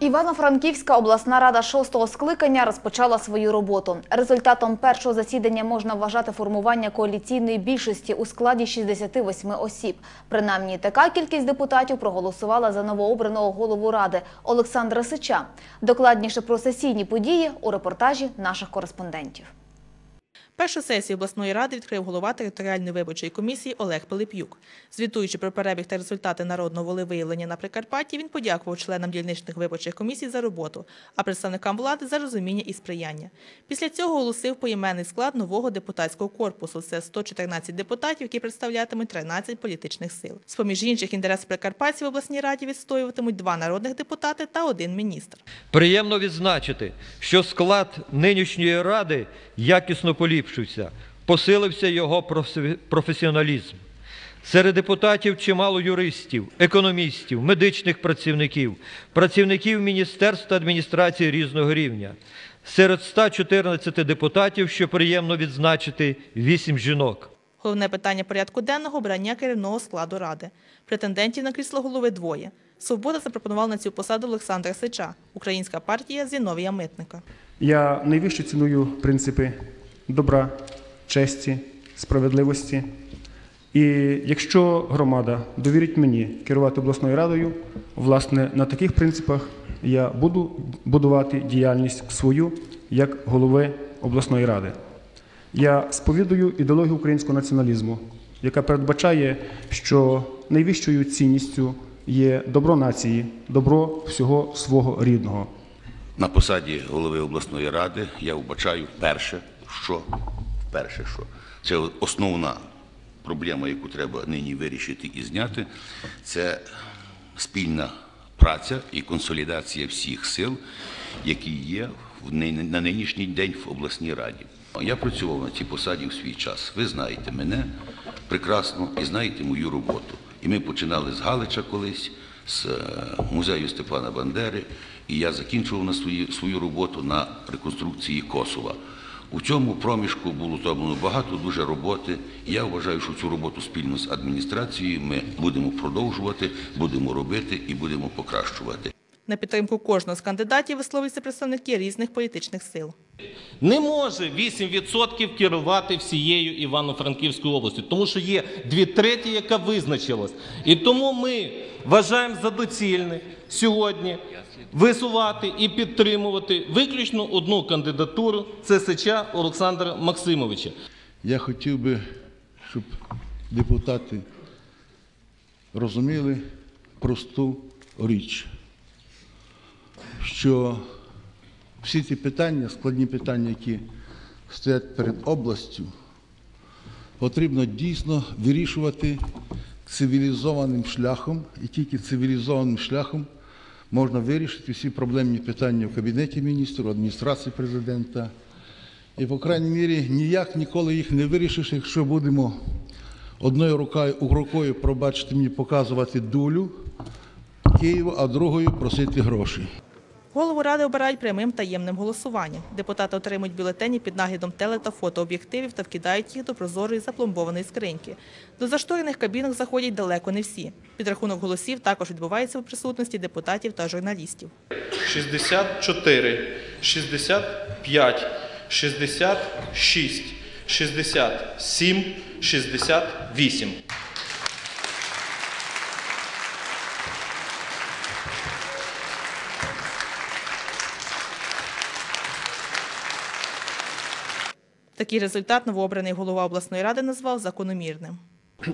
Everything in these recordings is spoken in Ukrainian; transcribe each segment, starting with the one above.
Івано-Франківська обласна рада шостого скликання розпочала свою роботу. Результатом першого засідання можна вважати формування коаліційної більшості у складі 68 осіб. Принаймні, така кількість депутатів проголосувала за новообраного голову ради Олександра Сича. Докладніше про сесійні події у репортажі наших кореспондентів. Першу сесію обласної ради відкрив голова територіальної виборчої комісії Олег Пилип'юк. Звітуючи про перебіг та результати народного волевиявлення на Прикарпатті, він подякував членам дільничних виборчих комісій за роботу, а представникам влади за розуміння і сприяння. Після цього оголосив поіменний склад нового депутатського корпусу. Це 114 депутатів, які представлятимуть 13 політичних сил. З-поміж інших інтересів прикарпатців в обласній раді відстоюватимуть два народних депутати та один міністр. Приємно відзначити, що склад нинішньої ради якісно поліпшився, посилився його професіоналізм. Серед депутатів чимало юристів, економістів, медичних працівників, працівників міністерств та адміністрації різного рівня. Серед 114 депутатів, що приємно відзначити, 8 жінок. Головне питання порядку денного – обрання керівного складу ради. Претендентів на крісло голови двоє. Свобода запропонувала на цю посаду Олександра Сича, Українська партія Зіновія Митника. Я найвище ціную принципи добра, честі, справедливості. І якщо громада довірить мені керувати обласною радою, власне, на таких принципах я буду будувати діяльність свою як голови обласної ради. Я сповідую ідеологію українського націоналізму, яка передбачає, що найвищою цінністю є добро нації, добро всього свого рідного. На посаді голови обласної ради я вбачаю вперше, що вперше, що це основна проблема, яку треба нині вирішити і зняти, це спільна праця і консолідація всіх сил, які є на нинішній день в обласній раді. Я працював на цій посаді в свій час. Ви знаєте мене прекрасно і знаєте мою роботу. І ми починали з Галича колись, з е, музею Степана Бандери, і я закінчував на свою, свою роботу на реконструкції Косова. У цьому проміжку було зроблено багато дуже роботи. І я вважаю, що цю роботу спільно з адміністрацією ми будемо продовжувати, будемо робити і будемо покращувати. На підтримку кожного з кандидатів висловлюються представники різних політичних сил. Не може 8% керувати всією Івано-Франківською областю, тому що є дві треті, яка визначилась. І тому ми вважаємо за доцільне сьогодні висувати і підтримувати виключно одну кандидатуру це Сича Олександра Максимовича. Я хотів би, щоб депутати розуміли просту річ, що всі ці питання, складні питання, які стоять перед областю, потрібно дійсно вирішувати цивілізованим шляхом, і тільки цивілізованим шляхом можна вирішити всі проблемні питання в Кабінеті міністрів, адміністрації президента. І, по крайній мірі, ніяк ніколи їх не вирішиш, якщо будемо одною рукою, рукою, пробачте мені, показувати дулю Києва, а другою просити гроші. Голову ради обирають прямим таємним голосуванням. Депутати отримують бюлетені під наглядом теле та фотооб'єктивів та вкидають їх до прозорої запломбованої скриньки. До зашторених кабінок заходять далеко не всі. Підрахунок голосів також відбувається у присутності депутатів та журналістів. 64, 65, 66, 67, 68. Такий результат новообраний голова обласної ради назвав закономірним.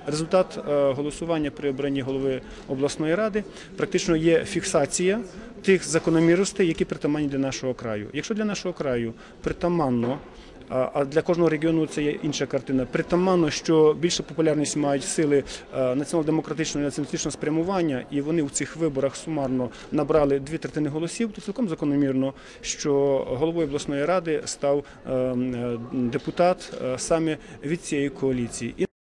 Результат е, голосування при обранні голови обласної ради практично є фіксація тих закономірностей, які притаманні для нашого краю. Якщо для нашого краю притаманно, а для кожного регіону це є інша картина. Притаманно, що більше популярність мають сили е, націонал-демократичного і націоналістичного спрямування, і вони в цих виборах сумарно набрали дві третини голосів, то цілком закономірно, що головою обласної ради став е, м, е, депутат е, саме від цієї коаліції.